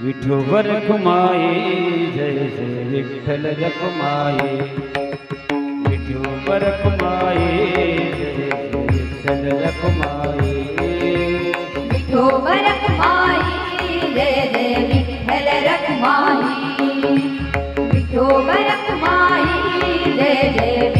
વિઠ્ઠલ રખમાએ જય જય વિઠ્ઠલ રખમાએ વિઠ્ઠલ રખમાએ જય જય વિઠ્ઠલ રખમાએ વિઠ્ઠલ રખમાએ જય જય વિઠ્ઠલ રખમાએ વિઠ્ઠલ રખમાએ જય જય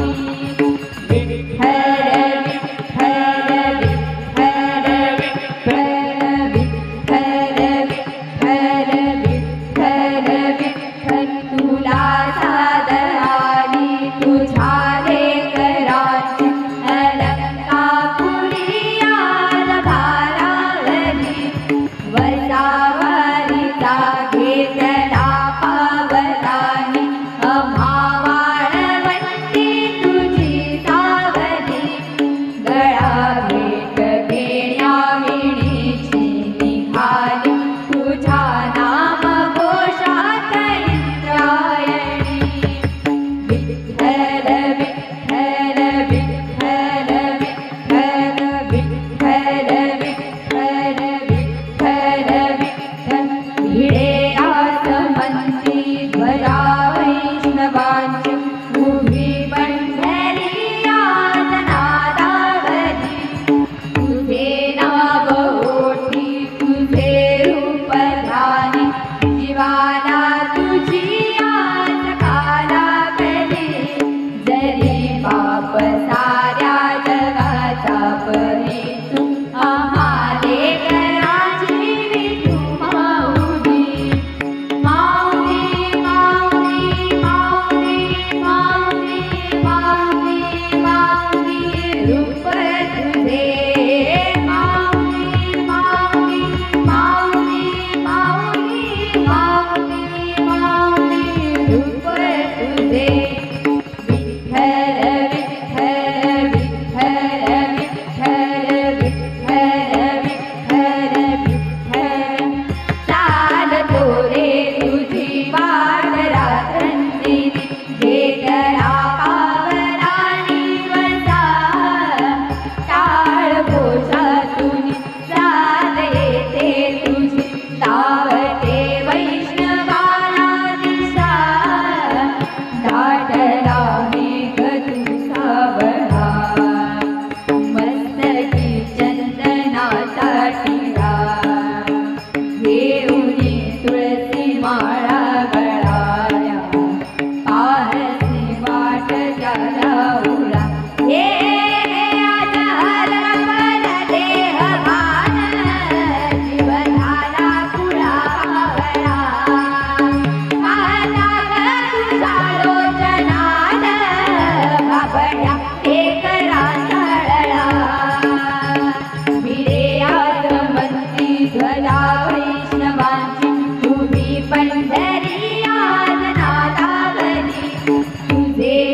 They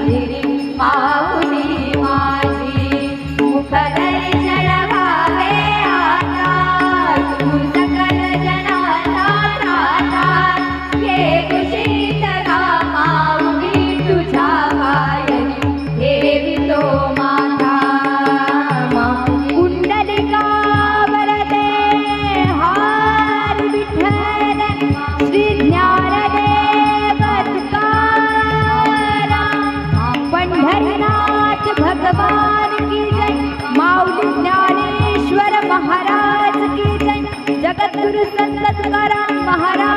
सद्गुरु संत तुकाराम महाराज।